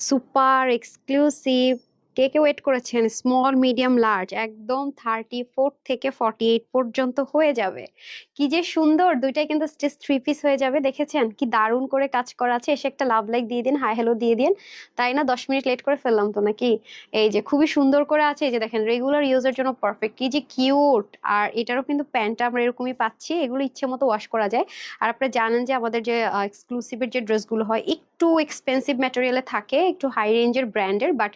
Super exclusive কে কে wait করেছেন স্মল মিডিয়াম লার্জ একদম থার্টি ফোর থেকে ফর্টি এইট পর্যন্ত হয়ে যাবে। কি যে সুন্দর, দুইটাই কিন্তু স্টেজ থ্রি পিস হয়ে যাবে, দেখেছেন? কি দারুণ করে কাজ করা আছে, এসে একটা লাভ লাইক দিয়ে দিন হাই হ্যালো দিয়ে দিন। তাই না? দশ মিনিট লেট করে ফেললাম তো নাকি? এই যে খুবই সুন্দর করে আছে, এই যে দেখেন রেগুলার ইউজের জন্য পারফেক্ট কি যে কিউট আর এটারও কিন্তু প্যান্টটা আমরা এরকমই পাচ্ছি, এগুলো ইচ্ছে মতো ওয়াশ করা যায়। আর আপনারা জানেন যে আমাদের যে এক্সক্লুসিভের যে ড্রেসগুলো হয়, একটু এক্সপেন্সিভ ম্যাটেরিয়ালে থাকে, একটু হাই রেঞ্জের ব্র্যান্ডের বাট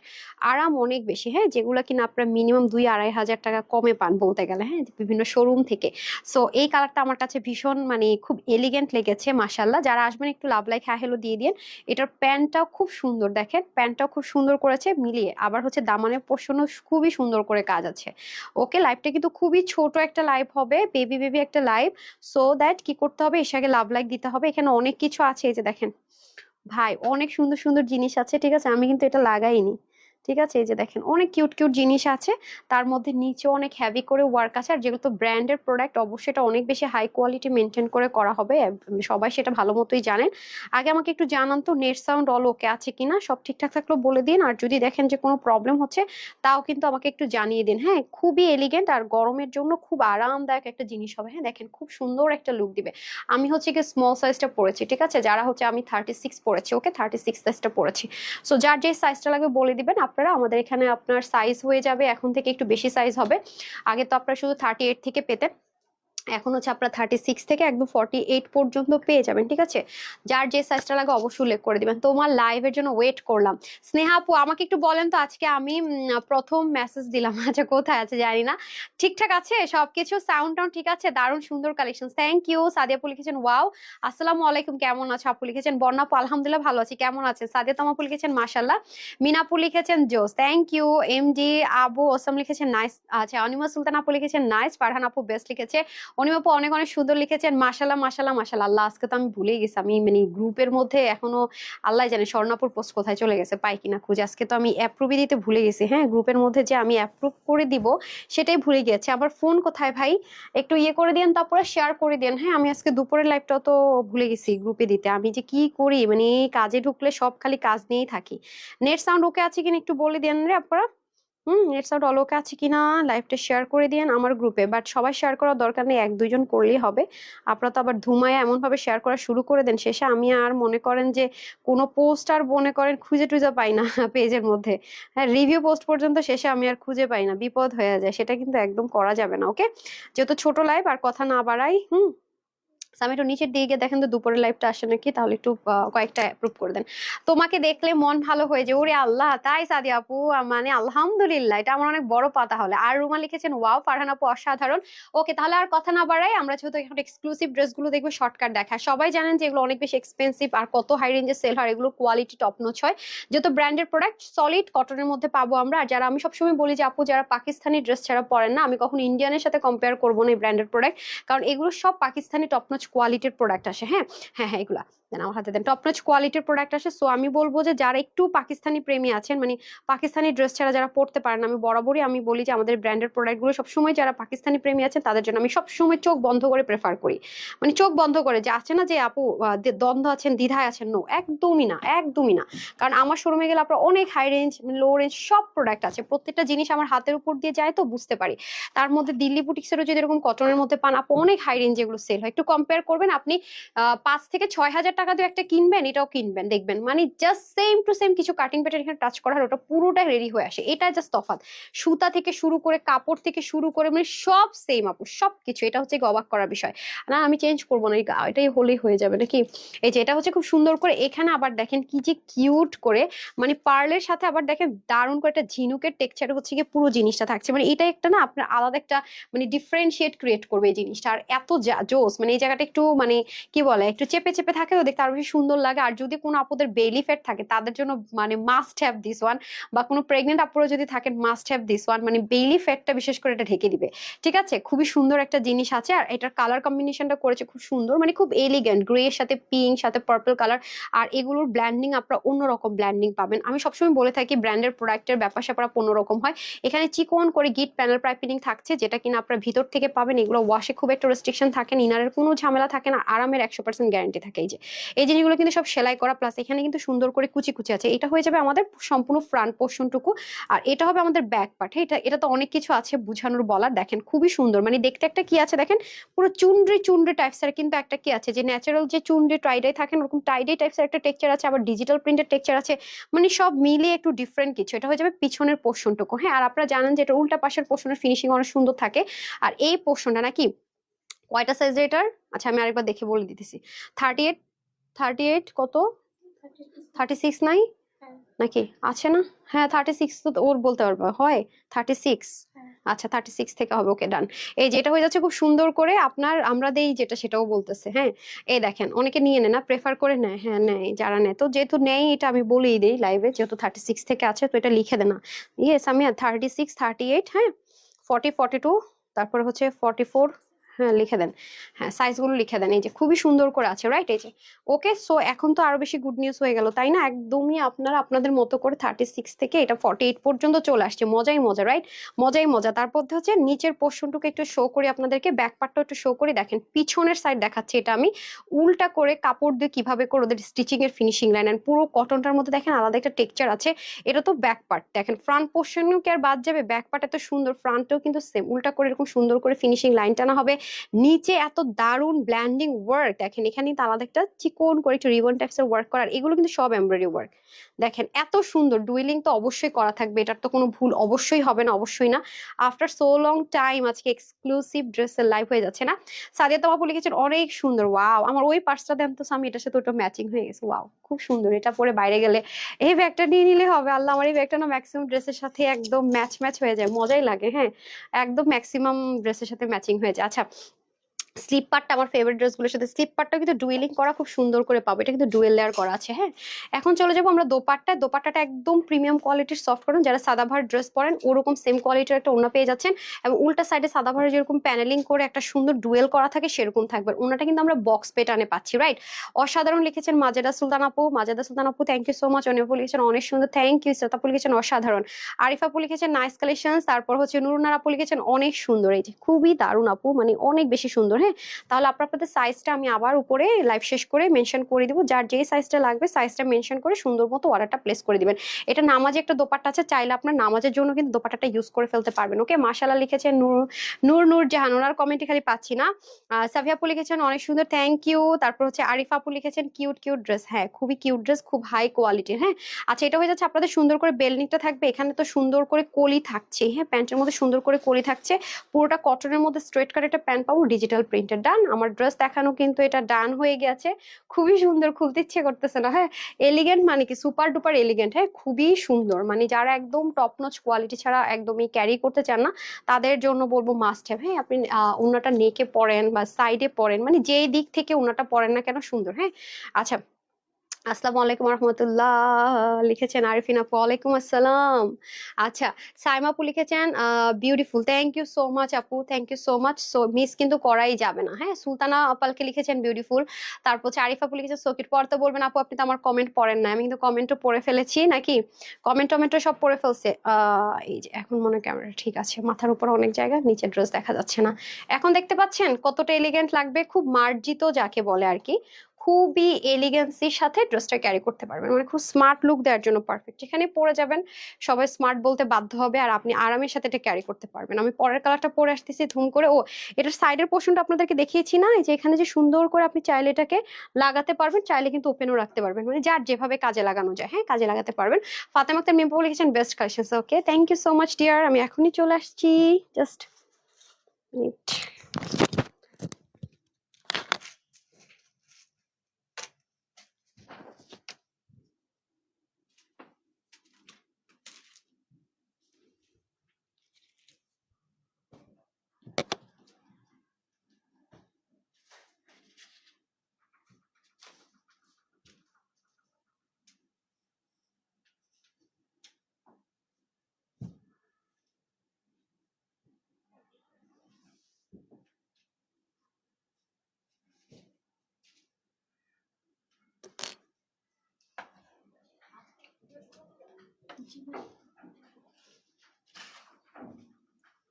আরাম অনেক বেশি হ্যাঁ? যেগুলো কিনা আপনার মিনিমাম দুই আড়াই হাজার টাকা কমে পান বলতে গেলে হ্যাঁ? বিভিন্ন শোরুম থেকে। সো এই কালারটা আমার কাছে ভীষণ মানে খুব এলিগেন্ট লেগেছে মাসাল্লাহ যারা আসবেন একটু লাভ লাইক হ্যাঁ হেলো দিয়ে দিন এটার প্যান্টটাও খুব সুন্দর, দেখেন। প্যান্টটাও খুব সুন্দর করেছে, মিলিয়ে। আবার হচ্ছে দামানের পোর্শনও খুবই সুন্দর করে কাজ আছে। ওকে লাইভটা কিন্তু খুবই ছোট একটা লাইভ হবে বেবি বেবি একটা লাইভ সো দ্যাট কি করতে হবে? এসে আগে লাভ লাইক দিতে হবে। এখানে অনেক কিছু আছে, এই যে দেখেন। ভাই, অনেক সুন্দর সুন্দর জিনিস আছে, ঠিক আছে? আমি কিন্তু এটা লাগাইনি। ঠিক আছে? এই যে দেখেন, অনেক কিউট কিউট জিনিস আছে। তার মধ্যে নিচে অনেক হ্যাভি করে ওয়ার্ক আছে। আর যেগুলো তো ব্র্যান্ডের প্রোডাক্ট অবশ্যই এটা অনেক বেশি হাই কোয়ালিটি মেনটেন করে করা হবে। সবাই সেটা ভালো মতোই জানেন। আগে আমাকে একটু জানান তো নেট সাউন্ড অল ওকে আছে কিনা? সব ঠিকঠাক থাকলেও বলে দিন। আর যদি দেখেন যে কোনো প্রবলেম হচ্ছে, তাও কিন্তু আমাকে একটু জানিয়ে দিন। হ্যাঁ খুবই এলিগেন্ট আর গরমের জন্য খুব আরামদায়ক একটা জিনিস হবে। হ্যাঁ দেখেন, খুব সুন্দর একটা লুক দিবে। আমি হচ্ছে কি স্মল সাইজটা পরেছি, ঠিক আছে? যারা হচ্ছে আমি থার্টি সিক্স পরেছি ওকে থার্টি সিক্স সাইজটা পরেছি। সো যার যে সাইজটা লাগবে বলে দিবেন। আপনারা আমাদের এখানে আপনার সাইজ হয়ে যাবে, এখন থেকে একটু বেশি সাইজ হবে। আগে তো আপনারা শুধু থার্টি এইট থেকে পেতেন। এখন হচ্ছে আপনার থার্টি সিক্স থেকে একদম ফর্টি এইট পর্যন্ত পেয়ে যাবেন, ঠিক আছে? যার যে সাইজটা লাগে অবশ্যই উল্লেখ করে দিবেন। তোমার লাইভের জন্য ওয়েট করলাম। স্নেহা আপু, আমাকে একটু বলেন তো, আজকে আমি প্রথম মেসেজ দিলাম আচ্ছা কোথায় আছে জানি না। ঠিকঠাক আছে? সবকিছু সাউন্ড টাউন ঠিক আছে? দারুণ সুন্দর কালেকশন থ্যাংক ইউ সাদিয়া আপু লিখেছেন ওয়াও আসসালামু আলাইকুম, কেমন আছো আপু লিখেছেন, বন্যা আপু, আলহামদুলিল্লাহ ভালো আছি, কেমন আছেন? সাদিয়া তাম আপু লিখেছেন মাশাল্লাহ মিনাপু লিখেছেন জোস thank you MD Abu awesome লিখেছেন নাইস আচ্ছা অনিমা সুলতান আপু লিখেছেন নাইস ফারহান আপু বেস্ট লিখেছে অনিমা আপু অনেক অনেক সুন্দর লিখেছেন মাশাল্লাহ মাশাল্লাহ মাশাল্লাহ আল্লাহ, আজকে তো আমি ভুলেই গেছি। আমি মানে গ্রুপের মধ্যে এখনও আল্লাহ জানে স্বর্ণাপুর পোস্ট কোথায় চলে গেছে, পাই কিনা খুঁজে। আজকে তো আমি অ্যাপ্রুভই দিতে ভুলে গেছি। হ্যাঁ গ্রুপের মধ্যে যে আমি অ্যাপ্রুভ করে দিব, সেটাই ভুলে গিয়েছি। আবার ফোন কোথায় ভাই? একটু ইয়ে করে দিন তারপরে শেয়ার করে দেন হ্যাঁ আমি আজকে দুপুরের লাইভটাও তো ভুলে গেছি গ্রুপে দিতে। আমি যে কি করি? মানে কাজে ঢুকলে সব খালি কাজ নিয়েই থাকি। নেট সাউন্ড ওকে আছে কিনা একটু বলে দেন রে আপনারা। Hmm net sound all okay আছে কিনা লাইভটা শেয়ার করে দিন আমার গ্রুপে বাট সবাই শেয়ার করার দরকার নেই, এক দুইজন করলেই হবে। আপনারা তো আবার ধুমায় এমন ভাবে শেয়ার করা শুরু করে দেন। শেষে আমি আর মনে করেন যে কোনো পোস্ট আর মনে করেন খুঁজে টুজে পাই না পেজের মধ্যে। হ্যাঁ রিভিউ পোস্ট পর্যন্ত শেষে আমি আর খুঁজে পাই না, বিপদ হয়ে যায়। সেটা কিন্তু একদম করা যাবে না ওকে যেহেতু ছোট লাইভ আর কথা না বাড়াই, হুম? আমি একটু নিচের দিকে দেখেন তো দুপুরের লাইভটা আসে নাকি, তাহলে একটু কয়েকটা অ্যাপ্রুভ করে দেন। তোমাকে দেখলে মন ভালো হয়ে যায়, ওরে আল্লাহ, তাই সাদি আপু মানে আলহামদুলিল্লাহ, এটা আমার অনেক বড় পাতা হলে। আর রুমা লিখেছেন ওয়াও ফারহান আপু অসাধারণ। ওকে তাহলে আর কথা না বাড়াই, আমরা যেহেতু এখন এক্সক্লুসিভ ড্রেসগুলো দেখব শর্টকাট দেখা। সবাই জানেন যে এগুলো অনেক বেশি এক্সপেন্সিভ আর কত হাই রেঞ্জের সেল হয় এগুলো কোয়ালিটি টপ নচ হয়। যেহেতু ব্র্যান্ডের প্রোডাক্ট সলিড কটনের মধ্যে পাবো আমরা। আর যারা, আমি সবসময় বলি যে, আপু, যারা পাকিস্তানি ড্রেস ছাড়া পরেন না, আমি কখনো ইন্ডিয়ানের সাথে কম্পেয়ার করব না এই ব্র্যান্ডের প্রোডাক্ট কারণ এগুলো সব পাকিস্তানি টপ নচ কোয়ালিটির প্রোডাক্ট আসে হ্যাঁ? হ্যাঁ হ্যাঁ এগুলা। দেন আমার হাতে দেন টপ নচ কোয়ালিটির প্রোডাক্ট আসে। সো আমি বলব যে যারা একটু পাকিস্তানি প্রেমী আছেন মানে পাকিস্তানি ড্রেস ছাড়া যারা পড়তে পারেন, আমি বরাবরই আমি বলি যে আমাদের ব্র্যান্ডের প্রোডাক্টগুলো সবসময় যারা পাকিস্তানি প্রেমী আছেন, তাদের জন্য আমি সবসময় চোখ বন্ধ করে প্রেফার করি। মানে চোখ বন্ধ করে যে, আছে না যে আপু দ্বন্দ্ব আছেন, দ্বিধায় আছেন? নো একদমই না একদমই না। কারণ আমার শোরুমে গেলে আপনার অনেক হাই রেঞ্জ লো রেঞ্জ সব প্রোডাক্ট আছে। প্রত্যেকটা জিনিস আমার হাতের উপর দিয়ে যায় তো বুঝতে পারি। তার মধ্যে দিল্লি বুটিক্সেরও যদি এরকম কটনের মধ্যে পান, আপু, অনেক হাই রেঞ্জ এগুলো সেল হয়। একটু কম্পেয়ার করবেন, আপনি পাঁচ থেকে ছয় হাজার টাকা দিয়ে একটা কিনবেন, এটাও কিনবেন, দেখবেন। মানে জাস্ট সেম টু সেম কিছু কাটিং প্যাটার্ন এখানে টাচ করার, ওটা পুরোটাই রেডি হয়ে আসে। এটা জাস্ট তফাৎ। সুতা থেকে শুরু করে, কাপড় থেকে শুরু করে মানে সব সেম আপু সব কিছু এটা হচ্ছে অবাক করার বিষয়। না, আমি চেঞ্জ করব না এটাই হলেই হয়ে যাবে নাকি? এই যে, এটা হচ্ছে খুব সুন্দর করে, এখানে আবার দেখেন কি যে কিউট করে মানে পার্লের সাথে আবার দেখেন দারুণ করে একটা ঝিনুকের টেক্সচার হচ্ছে গিয়ে পুরো জিনিসটা থাকছে। মানে এটা একটা না, আপনার আলাদা একটা মানে ডিফারেন্সিয়েট ক্রিয়েট করবে এই জিনিসটা। আর এত জোস মানে এই জায়গাটা একটু মানে কি বলে, একটু চেপে চেপে থাকে তো দেখতে আরও বেশি সুন্দর লাগে। আর যদি কোনো আপুদের বেলি ফ্যাট থাকে, তাদের জন্য মানে মাস্ট হ্যাভ দিস ওয়ান বা কোনো প্রেগনেন্ট আপুরা যদি থাকেন মাস্ট হ্যাভ দিস ওয়ান মানে বেলি ফ্যাটটা বিশেষ করে এটা ঢেকে দিবে। ঠিক আছে? খুবই সুন্দর একটা জিনিস আছে। আর এটার কালার কম্বিনেশনটা করেছে খুব সুন্দর। মানে খুব এলিগেন্ট গ্রে এর সাথে পিঙ্ক সাথে পার্পল কালার আর এগুলোর ব্ল্যান্ডিং আপনারা অন্যরকম ব্ল্যান্ডিং পাবেন। আমি সবসময় বলে থাকি ব্র্যান্ডের প্রোডাক্টের ব্যাপার স্যাপার রকম হয়। এখানে চিকন করে গিট প্যানেল পাইপিং থাকছে, যেটা কিনা আপনারা ভিতর থেকে পাবেন। এগুলো ওয়াশে খুব একটা রেস্ট্রিকশন থাকে ইনারের কোনো ঝামেলা থাকে না, আরামের একশো পার্সেন্ট গ্যারান্টি থাকে এই যে। এই জিনিসগুলো কিন্তু সব সেলাই করা প্লাস এখানে কিন্তু সুন্দর করে কুচি কুচি আছে। এটা হয়ে যাবে আমাদের সম্পূর্ণ ফ্রন্ট পোর্শনটুকু আর এটা হবে আমাদের ব্যাক পার্ট এটা এটা তো অনেক কিছু আছে বুঝানোর বলার, দেখেন খুবই সুন্দর। মানে দেখতে একটা কি আছে, দেখেন পুরো চুনরি চুনরি টাইপসের কিন্তু একটা কি আছে, যে ন্যাচারাল যে চুনরি টাইডাই থাকেন, ওরকম টাইডাই টাইপসের একটা টেক্সচার আছে, আবার ডিজিটাল প্রিন্টের টেক্সচার আছে মানে সব মিলিয়ে একটু ডিফারেন্ট কিছু। এটা হয়ে যাবে পিছনের পোর্শনটুকু হ্যাঁ? আর আপনারা জানেন যে এটা উল্টা পাশের পোর্শনের ফিনিশিং অনেক সুন্দর থাকে, আর এই পোর্শনটা নাকি কয়টা সাইজ এটার? আচ্ছা আমি আরেকবার দেখে বলে দিতেছি। থার্টি এইট থার্টি এইট কত? থার্টি সিক্স নাই। নাকি? আছে না? হ্যাঁ থার্টি সিক্স তো ওর বলতে পারব। হয়? থার্টি সিক্স হ্যাঁ। আচ্ছা থার্টি সিক্স থেকে হবে ওকে ডান এই যেটা হয়ে যাচ্ছে খুব সুন্দর করে আপনার আমরা দেই যেটা সেটাও বলতেছে হ্যাঁ? এই দেখেন অনেকে নিয়ে নেয় না প্রেফার করে নেয় হ্যাঁ নেয় যারা নেয়। তো যেহেতু নেই এটা আমি বলেই দিই লাইভে যেহেতু থার্টি সিক্স থেকে আছে তো এটা লিখে দেনা। ইয়েস আমি থার্টি সিক্স থার্টি এইট হ্যাঁ? ফর্টি ফর্টি টু তারপরে হচ্ছে ফর্টি ফোর হ্যাঁ লিখে দেন। হ্যাঁ সাইজগুলো লিখে দেন। এই যে খুবই সুন্দর করে আছে রাইট এই যে ওকে সো এখন তো আরও বেশি গুড নিউজ হয়ে গেল, তাই না? একদমই আপনারা আপনাদের মতো করে থার্টি সিক্স থেকে এটা ফর্টি এইট পর্যন্ত চলে আসছে, মজাই মজা রাইট মজাই মজা। তারপর হচ্ছে নিচের পোর্শনটুকু একটু শো করি আপনাদেরকে ব্যাক পার্টটা একটু শো করি। দেখেন, পিছনের সাইড দেখাচ্ছে এটা আমি। উল্টা করে কাপড় দিয়ে কীভাবে করে ওদের স্টিচিং এর ফিনিশিং লাইন এন্ড পুরো কটনটার মধ্যে দেখেন আলাদা একটা টেক্সচার আছে। এটা তো ব্যাক পার্ট দেখেন ফ্রন্ট পোর্শনও কি আর বাদ যাবে? ব্যাক পার্ট এত সুন্দর ফ্রন্টেও কিন্তু সেম উল্টা করে এরকম সুন্দর করে ফিনিশিং লাইন টানা হবে। নিচে এত দারুণ ব্ল্যান্ডিং ওয়ার্ক দেখেন এখানে কিন্তু আলাদা একটা চিকন করে একটু রিবন টাইপসের ওয়ার্ক করার, এগুলো কিন্তু সব এমব্রয়ডারি ওয়ার্ক দেখেন এত সুন্দর ডুইলিং তো অবশ্যই করা থাকবে, এটার তো কোনো ভুল অবশ্যই হবে না, অবশ্যই না। আফটার সো লং টাইম আজকে এক্সক্লুসিভ ড্রেসের লাইভ হয়ে যাচ্ছে না। সাদিয়া তোমাপু লিখেছেন, অনেক সুন্দর ওয়াও আমার ওই পার্সটা দেন তো আমি এটার সাথে ওটা ম্যাচিং হয়ে গেছে ওয়াও খুব সুন্দর, এটা পরে বাইরে গেলে এই ব্যাগটা নিয়ে নিলে হবে, আল্লাহ, আমার এই ব্যাগটা না ম্যাক্সিমাম ড্রেসের সাথে একদম ম্যাচ ম্যাচ হয়ে যায়, মজাই লাগে হ্যাঁ একদম ম্যাক্সিমাম ড্রেসের সাথে ম্যাচিং হয়ে যায়। আচ্ছা স্লিপ পার্টটা আমার ফেভারিট ড্রেসগুলোর সাথে স্লিপ পার্টটা কিন্তু ডুয়েলিং করা খুব সুন্দর করে পাবো। এটা কিন্তু ডুয়েল লেয়ার করা আছে হ্যাঁ? এখন চলে যাব আমরা দোপাট্টা। দোপাট্টাটা একদম প্রিমিয়াম কোয়ালিটির সফট করেন যারা সাদাভার ড্রেস পরেন, ওরকম সেম কোয়ালিটির একটা ওনা পেয়ে যাচ্ছেন। এবং উল্টা সাইডে সাদাভারে যেরকম প্যানেলিং করে একটা সুন্দর ডুয়েল করা থাকে, সেরকম থাকবে। ওনাটা কিন্তু আমরা বক্স পেটানে পাচ্ছি রাইট অসাধারণ লিখেছেন মাজেদা সুলতান আপু। মাজেদা সুলতান আপু থ্যাংক ইউ সো মাচ অনিপু লিখেছেন, অনেক সুন্দর। থ্যাংক ইউ আপু লিখেছেন, অসাধারণ। আরিফা আপু লিখেছেন নাইস কালেকশন তারপর হচ্ছে নুরুনার আপু লিখেছেন, অনেক সুন্দর। এই যে, খুবই দারুণ আপু। মানে অনেক বেশি সুন্দর হ্যাঁ তাহলে আপনার আপনাদের সাইজটা আমি আবার উপরে লাইভ শেষ করে মেনশন করে দিব। যার যেই সাইজটা লাগবে সাইজটা মেনশন করে সুন্দর মতো অর্ডারটা প্লেস করে দিবেন। এটা নামাজে একটা দোপাট্টা আছে চাইলে আপনার নামাজের জন্য কিন্তু দোপাট্টাটা ইউজ করে ফেলতে পারবেন। ওকে মাশাল্লাহ লিখেছেন নূর নূর নূর জাহান। ওনার কমেন্টে খালি পাচ্ছি না। আহ, সাফিয়া লিখেছেন অনেক সুন্দর থ্যাংক ইউ তারপর হচ্ছে আরিফা আপু লিখেছেন কিউট কিউট ড্রেস হ্যাঁ খুবই কিউট ড্রেস খুব হাই কোয়ালিটির হ্যাঁ? আচ্ছা এটা হয়ে যাচ্ছে আপনাদের সুন্দর করে বেলনিকটা থাকবে। এখানে তো সুন্দর করে কলি থাকছে হ্যাঁ? প্যান্টের মধ্যে সুন্দর করে কলি থাকছে। পুরোটা কটনের মধ্যে স্ট্রেট কাট একটা প্যান্ট পাবো ডিজিটাল প্রিন্টেড ডান, আমার ড্রেস দেখানো কিন্তু এটা ডান হয়ে গেছে। খুবই সুন্দর, খুলতে ইচ্ছে করতেছে না হ্যাঁ? এলিগেন্ট মানে কি? সুপার ডুপার এলিগেন্ট হ্যাঁ? খুবই সুন্দর। মানে যারা একদম টপ নচ কোয়ালিটি ছাড়া একদমই ক্যারি করতে চান না, তাদের জন্য বলব মাস্ট হ্যাভ হ্যাঁ? আপনি ওনাটা নেকে পরেন বা সাইডে পরেন মানে যেই দিক থেকে ওনাটা পরেন না কেন সুন্দর হ্যাঁ? আচ্ছা আসসালামু আলাইকুম রহমতুল্লাহ। লিখেছেন আরিফিন আপু, ওয়ালাইকুম আসসালাম। আচ্ছা সাইমা আপু লিখেছেন beautiful thank you so much আপু thank you so much so miss কিন্তু করাই যাবে না হ্যাঁ? সুলতানা আপালকে লিখেছেন বিউটিফুল তারপর আরিফ আপু লিখেছেন সকিট পড়তে বলবেন, আপু, আপনি তো আমার কমেন্ট পড়েন না আমি কিন্তু কমেন্টও পড়ে ফেলেছি, নাকি? কমেন্ট টমেন্ট সব পড়ে ফেলছে। এই যে এখন মনে ক্যামেরা ঠিক আছে, মাথার উপর অনেক জায়গা, নিচে ড্রেস দেখা যাচ্ছে না। এখন দেখতে পাচ্ছেন কতটা এলিগেন্ট লাগবে, খুব মার্জিত যাকে বলে আর কি। খুবই এলিগেন্সির সাথে ড্রেসটা ক্যারি করতে পারবেন। মানে খুব স্মার্ট লুক দেওয়ার জন্য পারফেক্ট যেখানে পরে যাবেন, সবাই স্মার্ট বলতে বাধ্য হবে আর আপনি আরামের সাথে এটা ক্যারি করতে পারবেন। আমি পরের কালারটা পরে আসতেছি, ধুম করে। ও, এটার সাইডের পোর্শনটা আপনাদেরকে দেখিয়েছি না? যে এখানে যে সুন্দর করে আপনি চাইলে এটাকে লাগাতে পারবেন, চাইলে কিন্তু ওপেনও রাখতে পারবেন। মানে যার যেভাবে কাজে লাগানো যায় হ্যাঁ? কাজে লাগাতে পারবেন। ফাতেমা আক্তার মেম্পু লিখেছেন best collection okay thank you so much dear আমি এখনই চলে আসছি। জাস্ট মিনিট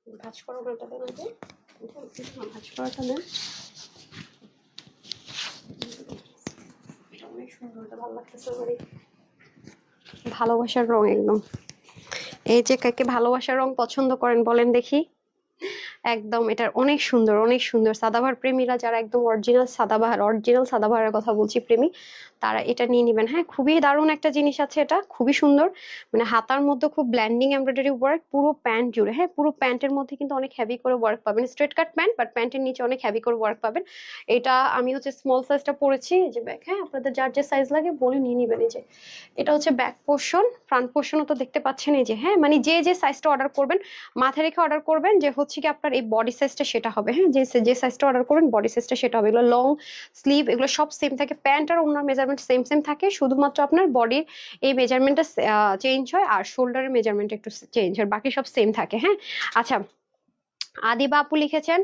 ভাজ করো ওটা দেন আগে ভাজ করাটা দেন। সুন্দর ভালো লাগতেছে আমারই। ভালোবাসার রং একদম। এই যে কাকে ভালোবাসার রং পছন্দ করেন বলেন দেখি। একদম এটার অনেক সুন্দর অনেক সুন্দর। সাদাবাহার প্রেমীরা যারা একদম অরিজিনাল সাদাবাহার অরিজিনাল সাদাবাহারের কথা বলছি প্রেমী, তারা এটা নিয়ে নেবেন। হ্যাঁ খুবই দারুণ একটা জিনিস আছে এটা, খুবই সুন্দর। মানে হাতার মধ্যে খুব ব্ল্যান্ডিং এমব্রয়ডারি ওয়ার্ক পুরো প্যান্ট জুড়ে। হ্যাঁ পুরো প্যান্টের মধ্যে কিন্তু অনেক হেভি করে ওয়ার্ক পাবেন। স্ট্রেট কাট প্যান্ট বাট প্যান্টের নিচে অনেক হেভি করে ওয়ার্ক পাবেন। এটা আমি হচ্ছে স্মল সাইজটা পরেছি যে ব্যাক হ্যাঁ আপনাদের যার যে সাইজ লাগে বলে নিয়ে নিবেন। এই যে, এটা হচ্ছে ব্যাক পোর্শন ফ্রন্ট পোর্শনও তো দেখতে পাচ্ছেন। এই যে হ্যাঁ মানে যে যে সাইজটা অর্ডার করবেন, মাথায় রেখে অর্ডার করবেন যে হচ্ছে কি আপনার এই বডি সাইজটা সেটা হবে হ্যাঁ? যে যে সাইজটা অর্ডার করবেন বডি সাইজটা সেটা হবে। এগুলো লং স্লিভ এগুলো সব সেম থাকে। প্যান্ট আর অন্য মেজারমেন্ট সেম সেম থাকে। শুধুমাত্র আপনার বডির এই মেজারমেন্টটা চেঞ্জ হয় আর শোল্ডারের মেজারমেন্ট একটু চেঞ্জ হয়। বাকি সব সেম থাকে হ্যাঁ? আচ্ছা আদি বাপু লিখেছেন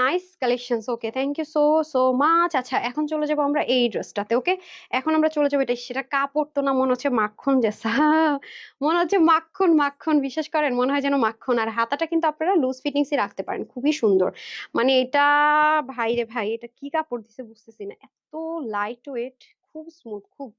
nice collections okay thank you so so much আচ্ছা এখন চলে যাব আমরা এই ড্রেসটাতে ওকে এখন আমরা চলে যাব এটা, সেটা কাপড় তো না, মনে হচ্ছে মাখন জেসা মনে হচ্ছে মাখন মাখন, বিশ্বাস করেন, মনে হয় যেন মাখন। আর হাতাটা কিন্তু আপনারা লুজ ফিটিংসই রাখতে পারেন, খুবই সুন্দর। মানে এটা ভাই রে ভাই, এটা কি কাপড় দিছে বুঝতেছি না, এত লাইট ওয়েট খুব স্মুথ খুব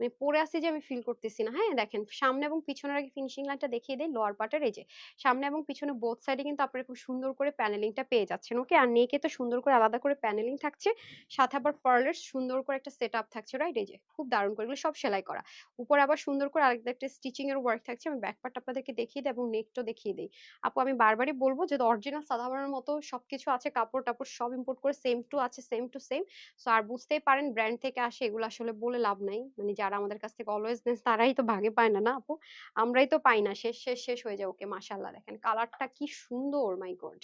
মানে পরে আছি যে আমি ফিল করতেছি না। হ্যাঁ দেখেন সামনে এবং পিছনের আগে ফিনিশিং লাইনটা দেখিয়ে দেই লোয়ার পার্টের এই যে সামনে এবং পিছনে বোথ সাইডে কিন্তু আপনারা খুব সুন্দর করে প্যানেলিংটা পেয়ে যাচ্ছেন ওকে আর নেকে তো সুন্দর করে আলাদা করে প্যানেলিং থাকছে, সাথে আবার পার্লের সুন্দর করে একটা সেট আপ থাকছে রাইট এই যে খুব দারুণ করে, এগুলো সব সেলাই করা। উপরে আবার সুন্দর করে আরেকটা একটা স্টিচিং এর ওয়ার্ক থাকছে, আমি ব্যাক পার্ট আপনাদেরকে দেখিয়ে দিই এবং নেকটা দেখিয়ে দিই। আপু, আমি বারবারই বলব যে অরিজিনাল সাধারণের মতো সবকিছু আছে, কাপড় টাপড় সব ইম্পোর্ট করে সেম টু আছে সেম টু সেম সো আর বুঝতেই পারেন ব্র্যান্ড থেকে আসে, এগুলো আসলে বলে লাভ নাই। মানে যারা আমাদের কাছ থেকে অলওয়েজ তারাই তো ভাগে পায় না না আপু? আমরাই তো পাই না, শেষ শেষ শেষ হয়ে যায় ওকে মাসাল্লাহ দেখেন কালারটা কি সুন্দর মাই গড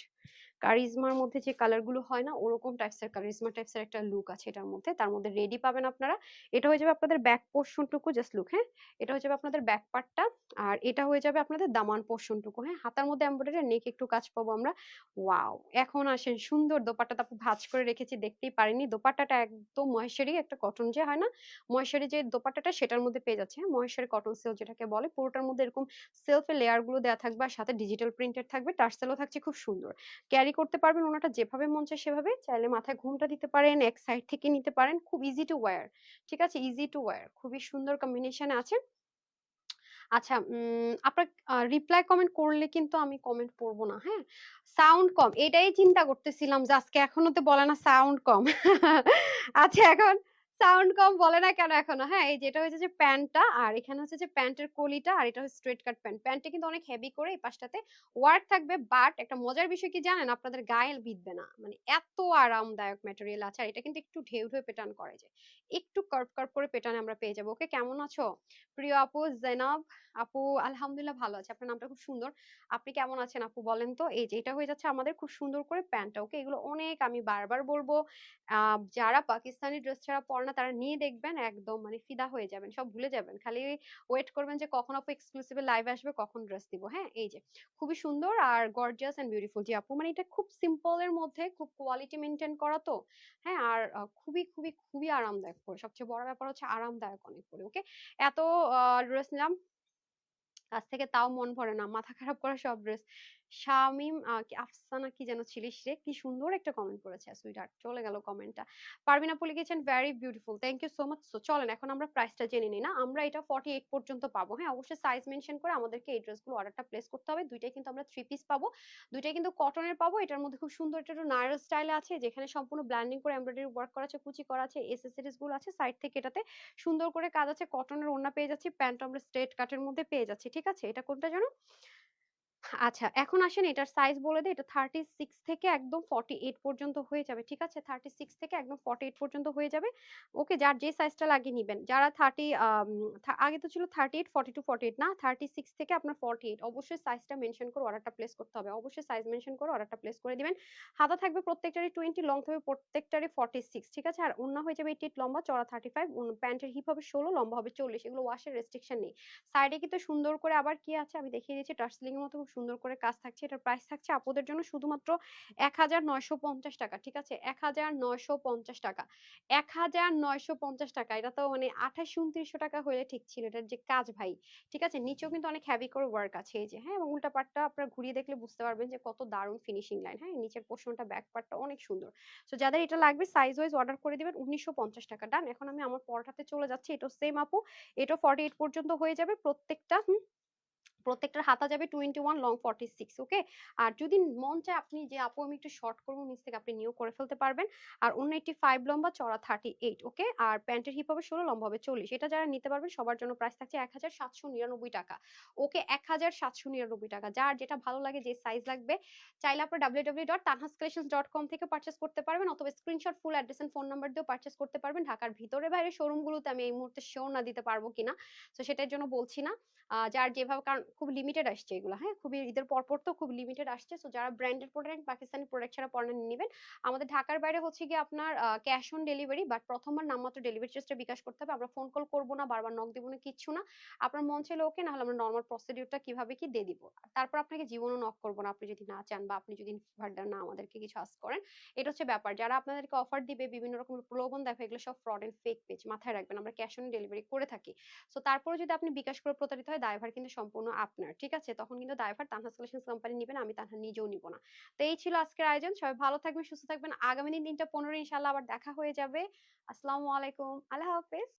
কারিজমার মধ্যে যে কালারগুলো হয় না, ওরকম টাইপস এর কারিজমা টাইপস এর একটা লুক আছে এটার মধ্যে। তার মধ্যে রেডি পাবেন আপনারা। এটা হয়ে যাবে আপনাদের ব্যাক পোর্শনটুকু জাস্ট লুক হ্যাঁ? এটা হয়ে যাবে আপনাদের ব্যাক পার্টটা আর এটা হয়ে যাবে আপনাদের দামান পোর্শনটুকু হ্যাঁ? হাতার মধ্যে এমব্রয়ডারি নেক একটু কাজ পাবো আমরা। ওয়াও এখন আসেন, সুন্দর দোপাট্টাটা আপু ভাঁজ করে রেখেছি, দেখতেই পারিনি। দোপাট্টাটা একদম মহেশ্বরী একটা কটন যে হয় না, মহেশ্বরী যে দোপাট্টাটা সেটার মধ্যে পেয়ে যাচ্ছে হ্যাঁ? মহেশ্বরী কটন সিল্ক যেটাকে বলে, পুরোটার মধ্যে এরকম সেলফের লেয়ারগুলো দেওয়া থাকবে আর সাথে ডিজিটাল প্রিন্টেড থাকবে, টার্সেলও থাকছে খুব সুন্দর। ক্যারি করতে পারবেন। ওনাটা যেভাবে মন চায় সেভাবে। চাইলে মাথায় ঘুমটা দিতে পারেন, এক সাইড থেকে নিতে পারেন। খুব ইজি টু ওয়্যার ঠিক আছে? ইজি টু ওয়্যার খুবই সুন্দর কম্বিনেশনে আছে। আচ্ছা আপনার রিপ্লাই কমেন্ট করলে কিন্তু আমি কমেন্ট পড়ব না হ্যাঁ? সাউন্ড কম, এটাই চিন্তা করতেছিলাম যে আজকে এখনও তো বলে না সাউন্ড কম। আচ্ছা এখন সাউন্ড কম বলে না কেন এখনও? হ্যাঁ এই যেটা হচ্ছে যে প্যান্টটা, আর এখানে হচ্ছে যে প্যান্টের কলিটা, আর এটা হচ্ছে স্ট্রেট কাট প্যান্ট প্যান্টটা কিন্তু অনেক হেভি করে, এই পাশটাতে ওয়ার্ক থাকবে বাট একটা মজার বিষয় কি জানেন? আপনাদের গায়ে বিঁধবে না। মানে এত আরামদায়ক ম্যাটেরিয়াল আছে, আর এটা কিন্তু একটু ঢেউ ঢেউ পেটার্ন করে যে। একটু কার্ভ কার্ভ করে পেটার্ন আমরা পেয়ে যাব। ওকে, কেমন আছো? প্রিয় আপু, জেনাব, আপু, আলহামদুলিল্লাহ ভালো আছে। আপনার নামটা খুব সুন্দর। আপনি কেমন আছেন আপু বলেন তো? এই যে এটা হয়ে যাচ্ছে আমাদের খুব সুন্দর করে প্যান্টটা ওকে? এগুলো অনেক আমি বারবার বলব যারা পাকিস্তানি ড্রেস ছাড়া পরে না তারা নিয়ে দেখবেন একদম মানে ফিদা হয়ে যাবেন, সব ভুলে যাবেন। খালি ওয়েট করবেন যে কখন আপু এক্সক্লুসিভ লাইভ আসবে, কখন ড্রেস দিব হ্যাঁ? এই যে, খুবই সুন্দর আর গর্জিয়াস এন্ড বিউটিফুল জি আপু। মানে এটা খুব সিম্পল এর মধ্যে খুব কোয়ালিটি মেনটেন করা তো হ্যাঁ? আর খুবই খুবই খুবই আরামদায়ক করে সবচেয়ে বড় ব্যাপার হচ্ছে আরামদায়ক অনেক করে ওকে এত ড্রেস নিলাম, আজ থেকে তাও মন ভরে না, মাথা খারাপ করা সব ড্রেস শামিম আফসানা কি যেন ছিলিস রে? কি সুন্দর একটা কমেন্ট করেছে সুইটার চলে গেল কমেন্টটা পারবিন আপু লিখেছেন very beautiful thank you so much so চলেন, এখন আমরা প্রাইসটা জেনে নিই, না? আমরা এটা ফর্টি এইট পর্যন্ত পাবো হ্যাঁ? অবশ্যই সাইজ মেনশন করে আমাদেরকে এই ড্রেসগুলো অর্ডারটা প্লেস করতে হবে। দুইটাই কিন্তু আমরা থ্রি পিস পাবো। দুইটাই কিন্তু কটনের পাবো। এটার মধ্যে খুব সুন্দর একটা নায়ার স্টাইলে আছে, যেখানে সম্পূর্ণ ব্ল্যান্ডিং করে এমব্রয়ডারি ওয়ার্ক করা আছে, কুচি করা আছে এসেসরিজগুলো আছে সাইড থেকে এটাতে সুন্দর করে কাজ আছে কটনের ওড়না পেয়ে যাচ্ছি প্যান্ট আমরা স্ট্রেট কাটের মধ্যে পেয়ে যাচ্ছি, ঠিক আছে? এটা কোনটা জানো? আচ্ছা এখন আসেন এটার সাইজ বলে দিই, এটা থার্টি সিক্স থেকে একদম ফর্টি এইট পর্যন্ত হয়ে যাবে, ঠিক আছে? থার্টি সিক্স থেকে একদম ফর্টি এইট পর্যন্ত হয়ে যাবে। ওকে, যার যে সাইজটা লাগিয়ে নিবেন, যারা থার্টি আগে তো ছিল thirty eight forty two forty eight না? থার্টি সিক্স থেকে আপনার ফর্টি এইট অবশ্যই সাইজটা মেনশন করে অর্ডারটা প্লেস করতে হবে। অবশ্যই সাইজ মেনশন করে অর্ডারটা প্লেস করে দিবেন। হাতা থাকবে প্রত্যেকটারই টোয়েন্টি লং থাকবে প্রত্যেকটারই ফর্টি সিক্স ঠিক আছে? আর অন্য হয়ে যাবে এইট লম্বা চড়া থার্টি ফাইভ প্যান্টের হিপ হবে ষোলো, লম্বা হবে চল্লিশ, এগুলো ওয়াশের রেস্ট্রিকশন নেই। সাইডে কিন্তু সুন্দর করে আবার কি আছে? আমি দেখিয়ে দিয়েছি টার্সলিং এর মতো সুন্দর করে কাজ থাকছে, এটার প্রাইস থাকছে আপুদের জন্য শুধুমাত্র এক হাজার নয়শো পঞ্চাশ টাকা, ঠিক আছে? এক হাজার নয়শো পঞ্চাশ টাকা। এক হাজার নয়শো পঞ্চাশ টাকা, এটা তো মানে আঠাশ উনত্রিশশো টাকা হলে ঠিক ছিল, এটার যে কাজ ভাই, ঠিক আছে? নিচেও কিন্তু অনেক হ্যাভি করে ওয়ার্ক আছে, এই যে হ্যাঁ? এবং উল্টা পাটটা আপনারা ঘুরিয়ে দেখলে বুঝতে পারবেন যে কত দারুণ ফিনিশিং লাইন হ্যাঁ? নিচের পোর্শনটা ব্যাক পার্টটা অনেক সুন্দর। তো যাদের এটা লাগবে সাইজ ওয়াইজ অর্ডার করে দিবেন, উনিশশো পঞ্চাশ টাকা ডান এখন আমি আমার পরোটাতে চলে যাচ্ছি এটা সেম আপু এটা ফর্টি এইট পর্যন্ত হয়ে যাবে, প্রত্যেকটা, হুম? প্রত্যেকটার হাতা যাবে twenty one long forty six okay আর যদি মন চায় আপনি যে, আপু, আমি একটু শর্ট করব নিচ থেকে আপনি নিয়েও করে ফেলতে পারবেন। আর অন্য একটি ফাইভ লম্বা চড়া থার্টি এইট ওকে আর প্যান্টের হিপ হবে ষোলো, লম্বা হবে চল্লিশ। এটা যারা নিতে পারবেন, সবার জন্য প্রাইস থাকছে এক হাজার সাতশো নিরানব্বই টাকা ওকে এক হাজার সাতশো নিরানব্বই টাকা। যার যেটা ভালো লাগে, যে সাইজ লাগবে, চাইলে আপনার W W dot Tanhas collection dot com থেকে পারচেস করতে পারবেন, অথবা screenshot full address phone number দিয়েও পারচেস করতে পারবেন। ঢাকার ভিতরে বাইরে শোরুমগুলোতে আমি এই মুহূর্তে শো না দিতে পারব কিনা তো সেটার জন্য বলছি না। যার যেভাবে, কারণ খুব লিমিটেড আসছে এগুলো হ্যাঁ? খুবই ঈদের পরপর তো খুব লিমিটেড আসছে। সো যারা ব্র্যান্ডেড প্রোডাক্ট পাকিস্তানি প্রোডাক্ট ছাড়া পণ্য নেবেন, আমাদের ঢাকার বাইরে হচ্ছে কি আপনার ক্যাশ অন ডেলিভারি বাট প্রথমবার নামমাত্র ডেলিভারি চার্জটা বিকাশ করতে হবে। আমরা ফোন কল করব না, বারবার নক দিব না, কিচ্ছু না। আপনার মন চাইলে ওকে না হলে আমরা নর্মাল প্রসিডিউরটা কীভাবে কি দিয়ে দিব। তারপর আপনাকে জীবনও নক করব না। আপনি যদি না চান বা আপনি যদি ফার্দার না আমাদেরকে কিছু আস করেন, এটা হচ্ছে ব্যাপার। যারা আপনাদেরকে অফার দিবে, বিভিন্ন রকম প্রলোভন দেখো এগুলো সব ফ্রড এন্ড ফেক পেজ মাথায় রাখবেন। আমরা ক্যাশ অন ডেলিভারি করে থাকি। সো তারপরে যদি আপনি বিকাশ করে প্রতারিত হয়, দায়ভার কিন্তু সম্পূর্ণ আপনার, ঠিক আছে? তখন কিন্তু দায়ভার তানহা সলিউশন কোম্পানি নেবেন আমি তানহা নিজেও নিব না। তো এই ছিল আজকের আয়োজন, সবাই ভালো থাকবেন, সুস্থ থাকবেন। আগামী দিন পনেরো ইনশাল্লাহ আবার দেখা হয়ে যাবে। আসসালামু আলাইকুম, আল্লাহ হাফেজ।